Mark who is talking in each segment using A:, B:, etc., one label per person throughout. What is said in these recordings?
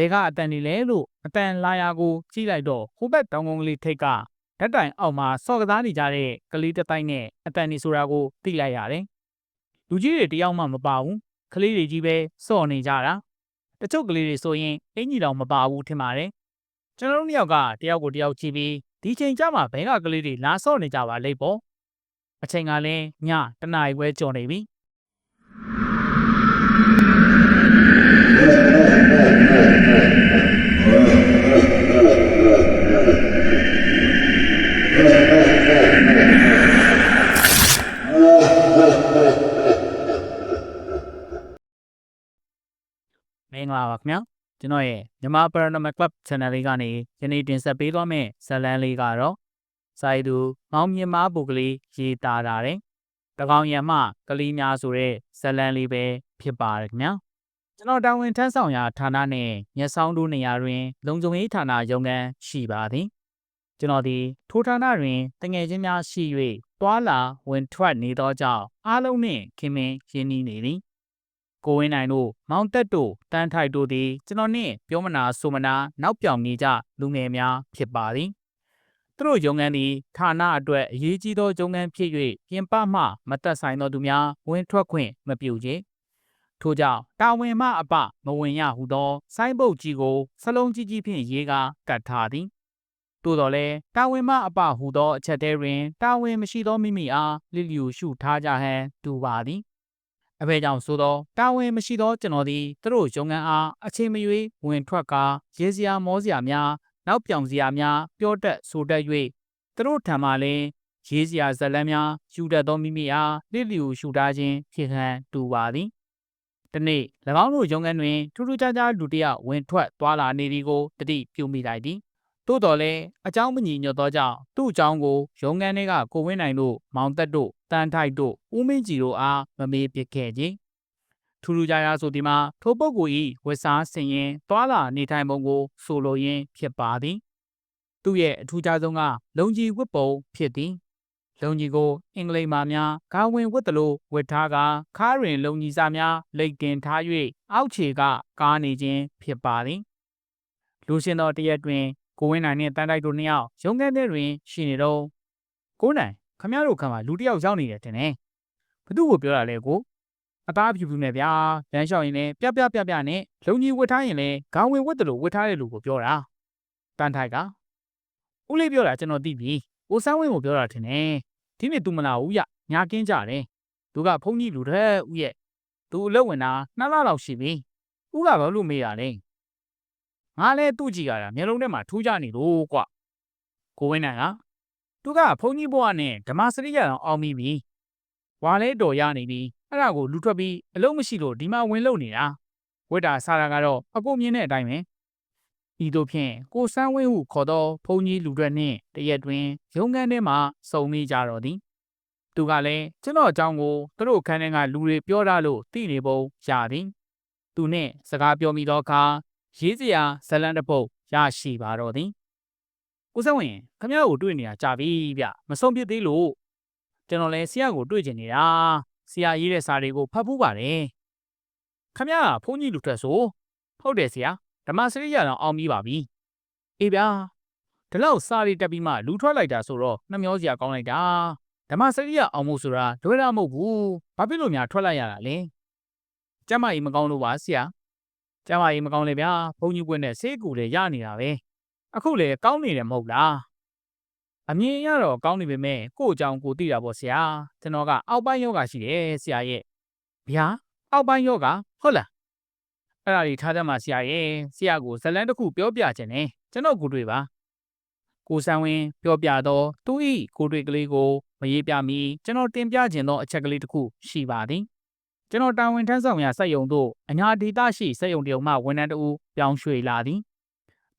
A: ဘဲကအတန်နေလဲလို့အတန်လာယာကိုကြည့်လိုက်တော့ဟိုဘက်တောင်ကုန်းကလေးထိတ်ကဓာတ်တိုင်အောက်မှာစော့ကစားနေကြတဲ့ကလေးတစ်တိုင်းနဲ့အတန်နေဆိုတာကိုသိလိုက်ရတယ်လူကြီးတွေတယောက်မှမပါဘူးကလေးတွေကြီးပဲစော့နေကြတာတချို့ကလေးတွေဆိုရင်အင်ကြီးတောင်မပါဘူးထင်ပါတယ်ကျွန်တော်တို့နှစ်ယောက်ကတယောက်ကိုတယောက်ကြည့်ပြီးဒီချိန်ကျမှဘဲကကလေးတွေလာစော့နေကြပါလိမ့်ပေါ့အချိန်ကလည်းညတနာရီခွဲကျော်နေပြီ င်္ဂလာပါခင်ဗျာကျွန်တော်ရဲ့မြန်မာ Paranormal Club Channel လေးကနေယနေ့တင်ဆက်ပေးသွားမယ့်ဇာတ်လမ်းလေးကတော့စာရီသူမောင်မြင့်မားပုဂ္ဂလေးရေးသားတာတဲ့တကောင်ရံမှကလေးများဆိုတဲ့ဇာတ်လမ်းလေးပဲဖြစ်ပါတယ်ခင်ဗျာကျွန်တော်တာဝန်ထမ်းဆောင်ရာဌာနနဲ့မျက်စောင်းတို့နေရာတွင် လုံခြုံရေးဌာနရုံးခန်းရှိပါသည်ကျွန်တော်ဒီထိုဌာနတွင်တငယ်ချင်းများရှိ၍တွာလာဝင်ထွက်နေသောကြောင့်အားလုံးနှင့်ခင်မင်ရင်းနှီးနေသည် ကိုဝင်းနိုင်တို့မောင်တက်တို့တန်းထိုက်တို့သည်ကျွန်တော်နှင့်ပြောမနာဆိုမနာနောက်ပြောင်နေကြလူငယ်များဖြစ်ပါသည်သူတို့ရုံငန်းသည်ဌာနအတွက်အရေးကြီးသောရုံငန်းဖြစ်၍ပြင်ပမှမတက်ဆိုင်သောသူများဝင်ထွက်ခွင့်မပြုချေထို့ကြောင့်တာဝန်မှအပမဝင်ရဟုသော ဆိုင်းဘုတ်ကြီးကိုစလုံးကြီးကြီးဖြင့်ရေးကာကတ်ထားသည်သို့တော်လည်းတာဝန်မှအပဟူသောအချက်သေးတွင်တာဝန်မရှိသောမိမိအားလစ်လျူရှုထားကြဟန်တူပါသည် အဖေကြောင့်ဆိုသောတာဝန်မရှိသောကျွန်တော်သည်သူတို့ရုံငန်းအားအချိန်မရွေးဝင်ထွက်ကာရေစရာမောစရာများနောက်ပြောင်စရာများပြောတတ်ဆိုတတ်၍သူတို့ထံမှလည်းရေးစရာဇတ်လန်းများယူတတ်သောမိမိအားလစ်လျူရှုထားခြင်းဖြစ်ဟန်တူပါသည်တနေ့၎င်းတို့ရုံငန်းတွင်ထူးထူးခြားခြားလူတစ်ယောက်ဝင်ထွက်သွားလာနေသည်ကိုတတိပြုမိလိုက်သည်သို့တော်လည်းအကြောင်းမညီညွတ်သောကြောင့်သူ့အကြောင်းကိုရုံငန်းထဲကကိုဝင်းနိုင်တို့မောင်တက်တို့ တန်ထိုက်တို့ဦးမင်းကြီးတို့အားမမေးပစ်ခဲ့ကြထူးထူးခြားခြားဆိုဒီမှာထိုပုဂ္ဂိုလ်၏ဝတ်စားဆင်ရင်သွာလာနေထိုင်ပုံကို ဆိုလိုရင်းဖြစ်ပါသည် သူ့ရဲ့အထူးခြားဆုံးကလုံကြီးဝတ်ပုံဖြစ်သည်လုံကြီးကိုအင်္ဂလိပ်မှာများခေါင်းဝင်ဝတ်တလို့ဝတ်ထားကခါးရင်လုံကြီးစားများလိတ်တင်ထား၍အောက်ခြေကကားနေခြင်းဖြစ်ပါသည်လူရှင်တော်တရက်တွင်ကိုဝင်းနိုင်နှင့်တန်တိုက်တို့နှစ်ယောက်ရုံးခန်းထဲတွင်ရှိနေတော့ကိုနိုင် ခမရတို့ခန့်မှာလူတစ်ယောက်ရောက်နေတယ်တင်တယ်ဘသူ့ကိုပြောတာလဲကိုအသားဖြူဖြူနဲ့ဗျာလမ်းလျှောက်ရင်လည်းပြပြပြပြနဲ့လုံကြီးဝတ်ထားရင်လည်းခေါင်းဝင်ဝတ်တယ်လို့ဝတ်ထားတဲ့လူကိုပြောတာတန်ထိုက်ကဦးလေးပြောတာကျွန်တော်သိပြီကိုစန်းဝင်းကိုပြောတာထင်တယ်ဒီနေ့ तू မလာဘူးရညာကင်းကြတယ်သူကဖုန်းကြီးလူတဲ့ဦးရဲ့သူအလုပ်ဝင်တာနှစ်လလောက်ရှိပြီဦးကဘာလို့မေးရလဲငါလည်းသူ့ကြည့်ရတာမျက်လုံးထဲမှာထူးကြနေလို့ကွကိုဝင်းနိုင်က သူကဖုန်းကြီးဘွားနဲ့ဓမ္မစရိယအောင်အောင်မိပြီဝါလဲတော်ရနေပြီအဲ့ဒါကိုလူထွက်ပြီးအလုံးမရှိလို့ဒီမှာဝင်လုံနေတာဝိတာစားတာကတော့အကိုမြင်တဲ့အတိုင်းပဲဤသို့ဖြင့်ကိုစန်းဝင်းဟုခေါ်သောဘုန်းကြီးလူတွေနှင့်တရက်တွင်ရုံးခန်းထဲမှစုံမိကြတော့သည်သူကလည်းကျွန်တော်အကြောင်းကိုသူတို့ခန်းထဲကလူတွေပြောတာလို့သိနေပုံရသည်သူနှင့်စကားပြောမိသောအခါရေးစရာဇလန်တစ်ပုဒ်ရရှိပါတော့သည် ကိုစန်းဝင်းခမရကိုတွေ့နေတာကြာပြီဗျမဆုံးဖြစ်သေးလို့ကျွန်တော်လည်းဆရာကိုတွေ့ကျင်နေတာဆရာရေးတဲ့စာတွေကိုဖတ်ဖူးပါတယ်ခမရကဘုန်းကြီးလူထွက်ဆိုဟုတ်တယ်ဆရာဓမ္မစရိယတော့အောင်ပြီးပါပြီအေးဗျာဒီလောက်စာရီတက်ပြီးမှလူထွက်လိုက်တာဆိုတော့နှမျောစရာကောင်းလိုက်တာဓမ္မစရိယအောင်မှုဆိုတာလွယ်တာမဟုတ်ဘူးဘာဖြစ်လို့များထွက်လိုက်ရတာလဲကျမကြီးမကောင်းလို့ပါဆရာကျမကြီးမကောင်းလေဗျာဘုန်းကြီးပွင့်နဲ့ဆေးကူတွေရနေတာပဲ အခုလေကောင်းနေတယ်မဟုတ်လားအမြင်ရတော့ကောင်းနေပေမဲ့ကို့အကြောင်းကိုသိတာပေါ့ဆရာကျွန်တော်ကအောက်ပိုင်းယောဂရှိတယ်ဆရာရဲ့ဗျာအောက်ပိုင်းယောဂဟုတ်လားအဲ့ဒါကြီးထားတတ်မှာဆရာရဲ့ဆရာကိုဇလန်းတစ်ခုပြောပြခြင်းနဲ့ကျွန်တော်ကိုတွေ့ပါကိုဆန်းဝင်းပြောပြတော့သူဤကိုတွေ့ကလေးကိုမရေးပြမီကျွန်တော်တင်ပြခြင်းသောအချက်ကလေးတစ်ခုရှိပါသည်ကျွန်တော်တာဝန်ထမ်းဆောင်ရာစက်ယုံတို့အညာဒေတာရှိစက်ယုံတရုံမှဝန်ထမ်းတအူပြောင်းရွှေ့လာသည်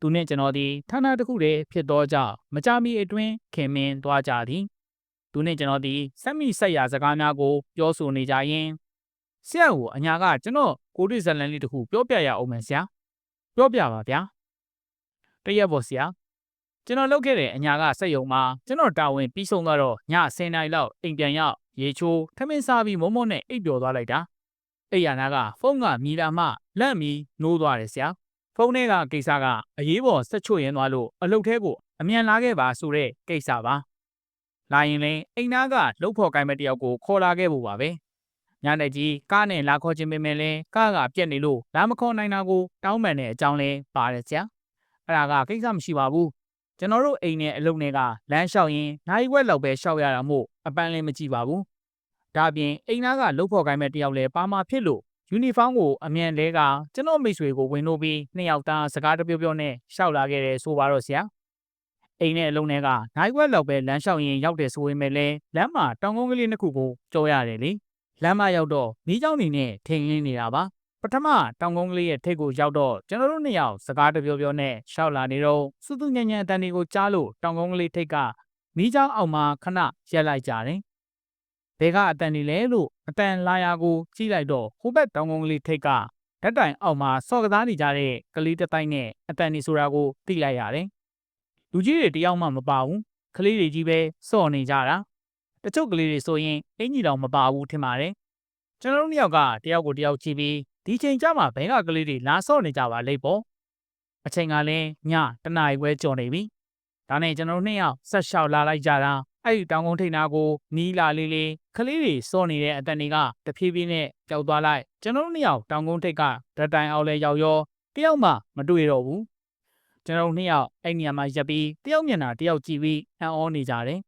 A: သူနှင့်ကျွန်တော်သည်ဌာနတစ်ခုတည်းဖြစ်သောကြောင့်မကြမီအတွင်းခင်မင်သွားကြသည်သူနှင့်ကျွန်တော်သည်စက်မိဆက်ရာစကားများကိုပြောဆိုနေကြရင်ဆရာကိုအညာကကျွန်တော်ကိုတွေ့ဇလန်လေးတစ်ခုပြောပြရအောင်မယ်ဆရာပြောပြပါဗျာတရက်ပေါ့ဆရာကျွန်တော်လုပ်ခဲ့တဲ့အညာကစက်ယုံမှာကျွန်တော်တာဝန်ပြီးဆုံးသွားတော့ည10နာရီလောက်အိမ်ပြန်ရောက်ရေချိုးထမင်းစားပြီးမုံမုံနဲ့အိပ်ပျော်သွားလိုက်တာအိယာနာကဖုန်းကမြည်လာမှလန့်ပြီးနိုးသွားတယ်ဆရာ ဖုန်းထဲကကိစ္စကအရေးပေါ်ဆက်ချွတ်ရင်သွားလို့အလုပ်ထဲကိုအမြန်လာခဲ့ပါဆိုတဲ့ကိစ္စပါလာရင်လည်းအိမ်သားကလှုပ်ဖော်ကိုင်းမဲ့တယောက်ကိုခေါ်လာခဲ့ဖို့ပါပဲညနေကြီးကားနဲ့လာခေါ်ခြင်းပေမဲ့လည်းကားကပြက်နေလို့လာမခေါ်နိုင်တာကိုတောင်းပန်တဲ့အကြောင်းလဲပါတယ်ဆရာအဲ့ဒါကကိစ္စမရှိပါဘူးကျွန်တော်တို့အိမ်နဲ့အလုပ်နဲ့ကလမ်းလျှောက်ရင်နိုင်ဝက်လောက်ပဲလျှောက်ရတာမို့အပန်းလည်းမကြည့်ပါဘူးဒါပြင်အိမ်သားကလှုပ်ဖော်ကိုင်းမဲ့တယောက်လဲပါမာဖြစ်လို့ ယူနီဖောင်းကိုအမြန်လဲကကျွန်တော်မိတ်ဆွေကိုဝင်လို့ပြီးနှစ်ယောက်သားစကားတပြောပြောနဲ့ရှောက်လာခဲ့တယ်ဆိုပါတော့ဆရာအိမ်နဲ့အလုံးထဲကနိုင်ခွက်လောက်ပဲလမ်းလျှောက်ရင်းရောက်တယ်ဆိုပေမဲ့လည်းလမ်းမှာတောင်ကုန်းကလေးနှစ်ခုကိုကြောရတယ်လေလမ်းမရောက်တော့နီးကြောင်နေနဲ့ထိန်ရင်းနေတာပါပထမတောင်ကုန်းကလေးရဲ့ထိတ်ကိုရောက်တော့ကျွန်တော်တို့နှစ်ယောက်စကားတပြောပြောနဲ့ရှောက်လာနေတော့စွတ်သူညံ့ညံ့အတန်တွေကိုကြားလို့တောင်ကုန်းကလေးထိတ်ကမီးကြောင်အောင်မှာခဏရက်လိုက်ကြတယ် ဘဲကအတန်နေလဲလို့အတန်လာယာကိုကြည့်လိုက်တော့ဟိုဘက်တောင်ကုန်းကလေးထိတ်ကဓာတ်တိုင်အောက်မှာစော့ကစားနေကြတဲ့ကလေးတစ်တိုင်းနဲ့အတန်နေဆိုတာကိုသိလိုက်ရတယ်။လူကြီးတွေတယောက်မှမပါဘူး။ကလေးတွေကြီးပဲစော့နေကြတာ။တချို့ကလေးတွေဆိုရင်အင်ကြီးတောင်မပါဘူးထင်ပါတယ်။ကျွန်တော်တို့နှစ်ယောက်ကတယောက်ကိုတယောက်ကြည့်ပြီးဒီချိန်ကျမှဘဲကကလေးတွေလာစော့နေကြပါလိမ့်ပေါ့။အချိန်ကလည်းညတနာရီခွဲကျော်နေပြီ။ဒါနဲ့ကျွန်တော်တို့နှစ်ယောက်ဆက်လျှောက်လာလိုက်ကြတာ အဲ့ဒီတောင်ကုန်းထိပ်နာကိုနီးလာလေးလေးခလေးတွေစောနေတဲ့အတန်တွေကတဖြည်းဖြည်းနဲ့ကြောက်သွားလိုက်ကျွန်တော်တို့နှစ်ယောက်တောင်ကုန်းထိပ်ကဓာတ်တိုင်အောင်လဲရောက်ရောတယောက်မှမတွေ့တော့ဘူးကျွန်တော်တို့နှစ်ယောက်အဲ့နေရာမှာရပ်ပြီးတယောက်မျက်နှာတယောက်ကြည့်ပြီးအံ့ဩနေကြတယ်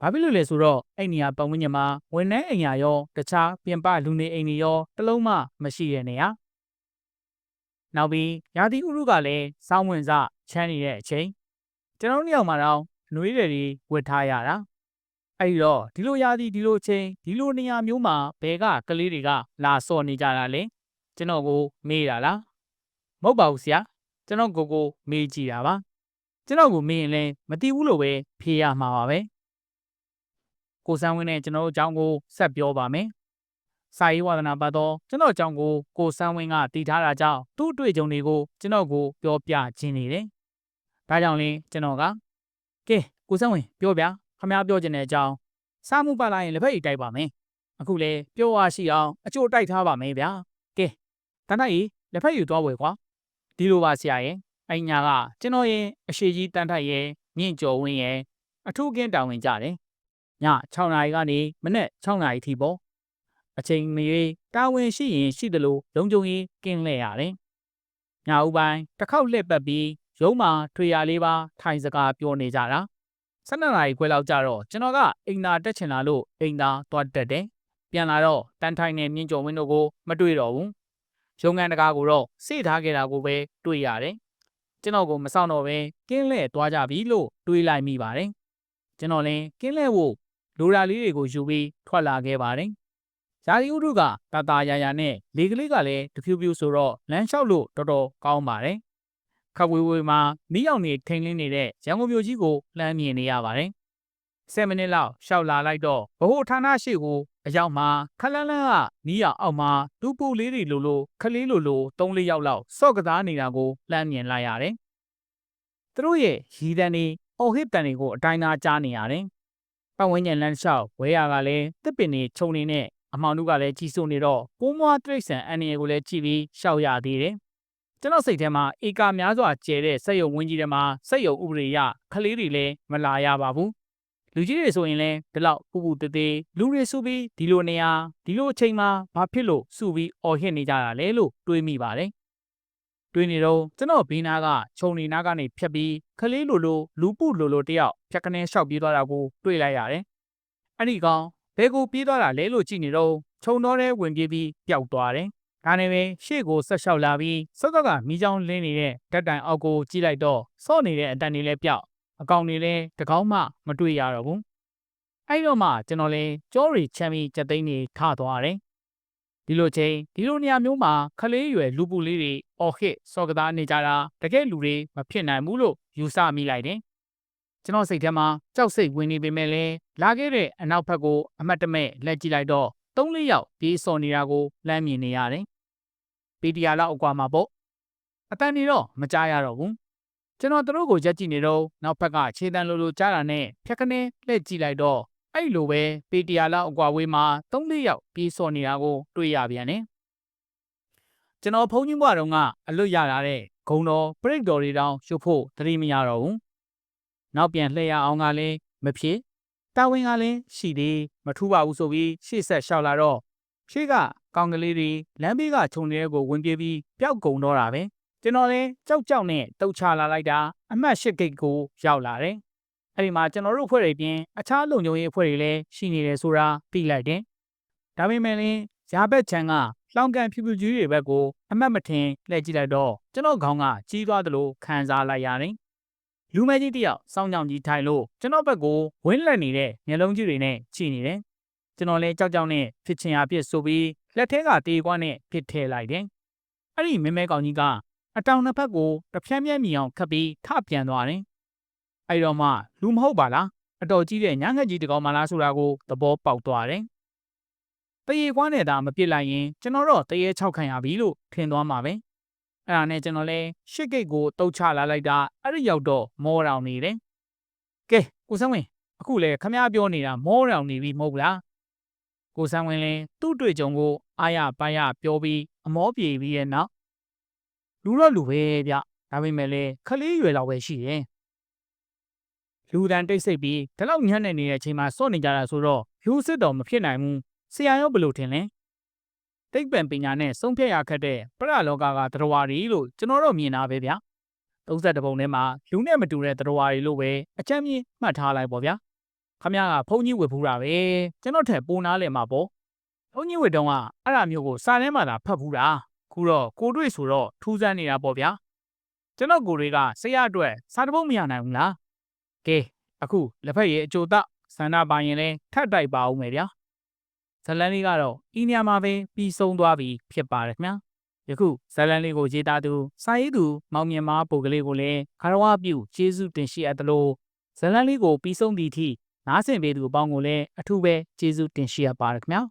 A: ဘာဖြစ်လို့လဲဆိုတော့အဲ့နေရာပတ်ဝန်းကျင်မှာဝန်ထမ်းအိမ်ယာရောတခြားပြင်ပလူနေအိမ်တွေရောတလုံးမှမရှိတဲ့နေရာနောက်ပြီးရာသီဥတုကလည်းစောင်းဝင်စချမ်းနေတဲ့အချိန်ကျွန်တော်တို့နှစ်ယောက်မှာတော့ နှွေးတွေဝတ်ထားရတာအဲ့တော့ဒီလိုရာသီဒီလိုချိန်ဒီလိုနေရာမျိုးမှာဘဲကကလေးတွေကလာစော်နေကြတာလေကျွန်တော်ကိုမေးတာလားမဟုတ်ပါဘူးဆရာကျွန်တော်ကိုကိုမေးကြည့်တာပါကျွန်တော်ကိုမေးရင်လည်းမသိဘူးလို့ပဲဖြေရမှာပါပဲကိုစန်းဝင်းနဲ့ကျွန်တော်တို့အကြောင်းကိုဆက်ပြောပါမယ်စာရေးဝါဒနာပတ်တော့ကျွန်တော်အကြောင်းကိုကိုစန်းဝင်းကတည်ထားတာကြောင့်သူ့အတွေ့အကြုံတွေကိုကျွန်တော်ကိုပြောပြခြင်းနေတယ်ဒါကြောင့်လင်းကျွန်တော်က ကဲကိုစန်းဝင်ပြောဗျာခမားပြောချင်တဲ့အကြောင်းစားမှုပတ်လိုက်ရင်လက်ဖက်ရည်တိုက်ပါမယ်အခုလေပြောရရှိအောင်အချို့တိုက်ထားပါမယ်ဗျာကဲတန်းတိုက်ရီလက်ဖက်ရည်သွားဝယ်ကွာဒီလိုပါဆရာရဲ့အညာကကျွန်တော်ရဲ့အရှိကြီးတန်းတိုက်ရဲ့မြင့်ကျော်ဝင်းရဲ့အထူးကင်းတောင်းဝင်ကြတယ်ည6နာရီကနေမနေ့6နာရီထိပေါ့အချိန်မရွေးတာဝန်ရှိရင်ရှိသလိုလုံခြုံရေးကင်းလဲရတယ်ညဦးပိုင်းတစ်ခေါက်လှည့်ပတ်ပြီး ရုံးမှာထွေရလေးပါထိုင်စကားပြောနေကြတာ12နာရီခွဲလောက်ကြတော့ကျွန်တော်ကအိမ်သာတက်ချင်လာလို့အိမ်သာသွားတက်တယ်ပြန်လာတော့တန်ထိုင်နဲ့မြင့်ကျော်ဝင်းတို့ကိုမတွေ့တော့ဘူးရုံငန်းတကားကိုတော့စေ့ထားခဲ့တာကိုပဲတွေ့ရတယ်ကျွန်တော်ကိုမဆောင်တော့ပဲကင်းလဲသွားကြပြီလို့တွေးလိုက်မိပါတယ်ကျွန်တော်လည်းကင်းလဲဖို့လိုရာလေးတွေကိုယူပြီးထွက်လာခဲ့ပါတယ်ရာသီဥတုကတာတာယာယာနဲ့လေကလေးကလည်းတဖြူဖြူဆိုတော့လမ်းလျှောက်လို့တော်တော်ကောင်းပါတယ် ခပ်ဝေးဝေးမှာမီးရောင်နေထိန်လင်းနေတဲ့ရန်ကုန်မြို့ကြီးကိုလှမ်းမြင်နေရပါတယ်။10မိနစ်လောက်ရှောက်လာလိုက်တော့ဘဟုဌာနရှိကိုအရောက်မှာခလန်းလန်းကနီးရအောက်မှာဒူပူလေးတွေလိုလိုခလေးလိုလို၃လေးယောက်လောက်စော့ကစားနေတာကိုလှမ်းမြင်လိုက်ရတယ်။သူတို့ရဲ့ရီတန်တွေအော်ဟစ်တန်တွေကိုအတိုင်းသားကြားနေရတယ်။ပတ်ဝန်းကျင်လမ်းလျှောက်ဝဲရကလည်းတစ်ပင်တွေခြုံနေနဲ့အမောင်တို့ကလည်းကြီးစိုးနေတော့ကိုမွားတိရစ္ဆာန်အန်ရီကိုလည်းကြည့်ပြီးရှောက်ရသေးတယ်။ ကျွန်တော်စိတ်ထဲမှာဧကများစွာကျဲတဲ့စက်ရုံဝင်းကြီးထဲမှာစက်ရုံဥပဒေရခလေးတွေလည်းမလာရပါဘူးလူကြီးတွေဆိုရင်လည်းဒီလောက်ပူပူတေးသေးလူတွေစုပြီးဒီလိုနေရာဒီလိုအချိန်မှာဘာဖြစ်လို့စုပြီးអော်ဟစ်နေကြတာလဲလို့တွေးမိပါတယ်တွေးနေတော့ကျွန်တော်ဘီနာကခြုံနေနာကနေဖြတ်ပြီးခလေးလိုလိုလူပုလိုလိုတယောက်ဖြတ်ကနေလျှောက်ပြေးသွားတာကိုတွေးလိုက်ရတယ်အဲ့ဒီကောင်ဘဲကိုပြေးသွားတာလဲလို့ကြည့်နေတော့ခြုံတော့တဲ့ဝင်ပြေးပြီးပျောက်သွားတယ် ဒါနဲ့ပဲရှေ့ကိုဆက်လျှောက်လာပြီးစောစောကမိချောင်းလင်းနေတဲ့ဓာတ်တိုင်အောက်ကိုကြည့်လိုက်တော့စော့နေတဲ့အတန်တွေလည်းပြောက်အကောင်တွေလည်းတကောင်းမှမတွေ့ရတော့ဘူးအဲ့တော့မှကျွန်တော်လည်းကြောရီချမ်းပြီးကြက်သိန်းတွေထသွားတယ်ဒီလိုချိန်ဒီလိုနေရာမျိုးမှာခလေးရွယ်လူပူလေးတွေအော်ဟစ်စော်ကစားနေကြတာတကယ်လူတွေမဖြစ်နိုင်ဘူးလို့ယူဆမိလိုက်တယ်ကျွန်တော်စိတ်ထဲမှာကြောက်စိတ်ဝင်နေပေမဲ့လည်းလာခဲ့တဲ့အနောက်ဘက်ကိုအမတ်တမဲ့လက်ကြည့်လိုက်တော့ သုံးလေးယောက်ပြေးစော်နေတာကိုလမ်းမြင်နေရတယ်ပီတီယာလောက်အကွာမှာပေါ့အတန်နေတော့မကြားရတော့ဘူးကျွန်တော်တို့ကိုရက်ကြည့်နေတော့နောက်ဘက်ကခြေတန်းလိုလိုကြားတာနဲ့ဖြက်ကနေလှည့်ကြည့်လိုက်တော့အဲ့လိုပဲပီတီယာလောက်အကွာဝေးမှာသုံးလေးယောက်ပြေးစော်နေတာကိုတွေ့ရပြန်တယ်ကျွန်တော်ဘုန်းကြီးဘွားတော်ကအလွတ်ရလာတဲ့ဂုံတော်ပြိတ္တော်တွေတောင်ရှုပ်ဖို့တတိမရတော့ဘူးနောက်ပြန်လှည့်ရအောင်ကလည်းမဖြစ် တာဝန်ကလည်းရှိသေးမထူးပါဘူးဆိုပြီးရှေ့ဆက်လျှောက်လာတော့ရှေ့ကကောင်ကလေးတွေလမ်းဘေးကခြုံတဲ့ကိုဝင်ပြေးပြီးပျောက်ကုန်တော့တာပဲကျွန်တော်လည်းကြောက်ကြောက်နဲ့တုတ်ချလာလိုက်တာအမှတ်၈ဂိတ်ကိုရောက်လာတယ်အဲ့ဒီမှာကျွန်တော်တို့အဖွဲ့တွေပြင်အခြားလုံခြုံရေးအဖွဲ့တွေလည်းရှိနေတယ်ဆိုတာသိလိုက်တယ်ဒါပေမဲ့လည်းရာဘက်ချန်ကလောင်ကန်ဖြူဖြူကြီးတွေဘက်ကိုအမှတ်မထင်လှည့်ကြည့်လိုက်တော့ကျွန်တော်ခေါင်းကကြီးသွားသလိုခံစားလိုက်ရတယ် လူမဲကြီးတယောက်စောင်းကြောင်ကြီးထိုင်လို့ကျွန်တော်ဘက်ကိုဝင်းလက်နေတဲ့မျက်လုံးကြီးတွေနဲ့ကြည့်နေတယ်ကျွန်တော်လည်းကြောက်ကြောက်နဲ့ဖြစ်ချင်ရဖြစ်ဆိုပြီးလက်ထဲကတေးကွမ်းနဲ့ဖြစ်ထဲလိုက်တယ်အဲ့ဒီမဲမဲကောင်ကြီးကအတောင်နှစ်ဖက်ကိုတစ်ဖြန်းဖြန်းမြင်အောင်ခတ်ပြီးထပြန်သွားတယ်အဲ့တော့မှလူမဟုတ်ပါလားအတော်ကြီးတဲ့ညငှက်ကြီးတကောင်မလားဆိုတာကိုသဘောပေါက်သွားတယ်တရေကွမ်းနဲ့သာမပြစ်လိုက်ရင်ကျွန်တော်တော့တရေ၆ခံရပြီလို့ထင်သွားမှာပဲ အဲ့ဒါနဲ့ကျွန်တော်လဲရှစ်ဂိတ်ကိုတုတ်ချလာလိုက်တာအဲ့ဒီရောက်တော့မောတောင်နေတယ်ကဲကိုစမ်းဝင်အခုလေခမရပြောနေတာမောတောင်နေပြီမဟုတ်လားကိုစမ်းဝင်လဲသူ့တွေ့ကြုံကိုအာရပါရပြောပြီးအမောပြေပြီးရဲ့နောက်လူတော့လူပဲဗျဒါပေမဲ့လေခလေးရွယ်လောက်ပဲရှိတယ်လူတန်တိတ်ဆိတ်ပြီးဒီလောက်ညံ့နေနေတဲ့အချိန်မှာစော့နေကြတာဆိုတော့ယူစစ်တော်မဖြစ်နိုင်ဘူးဆရာရောဘယ်လိုထင်လဲ တိတ်ပံပညာနဲ့ဆုံးဖြတ်ရခက်တဲ့ပရလောကကသတ္တဝါတွေလို့ကျွန်တော်တို့မြင်တာပဲဗျာ32ပုံထဲမှာလူနဲ့မတူတဲ့သတ္တဝါတွေလို့ပဲအချမ်းမြင့်မှတ်ထားလိုက်ပေါ့ဗျာခမရကဘုန်းကြီးဝတ်ဖူးတာပဲကျွန်တော်ထက်ပိုနားလည်မှာပေါ့ဘုန်းကြီးဝတ်တုံးကအဲ့ဒါမျိုးကိုစာထဲမှာသာဖတ်ဖူးတာခုတော့ကိုတွေ့ဆိုတော့ထူးဆန်းနေတာပေါ့ဗျာကျွန်တော်ကိုတွေကဆရာအတွက်စာတပုတ်မရနိုင်ဘူးလားကဲအခုလက်ဖက်ရည်အကျိုးတော့ဆန္ဒပါရင်လဲထပ်တိုက်ပါအောင်မယ်ဗျာ ဇလန်လေးကတော့ဤနေရာမှာပဲပြီးဆုံးသွားပြီဖြစ်ပါတယ်ခင်ဗျာယခုဇလန်လေးကိုရေးသားသူစာရေးသူမောင်မြင်မားပုံကလေးကိုလည်းခရဝပြုကျေးဇူးတင်ရှိအပ်သလိုဇလန်လေးကိုပြီးဆုံးသည့်အထိနားဆင်ပေးသူအပေါင်းကိုလည်းအထူးပဲကျေးဇူးတင်ရှိအပ်ပါတယ်ခင်ဗျာ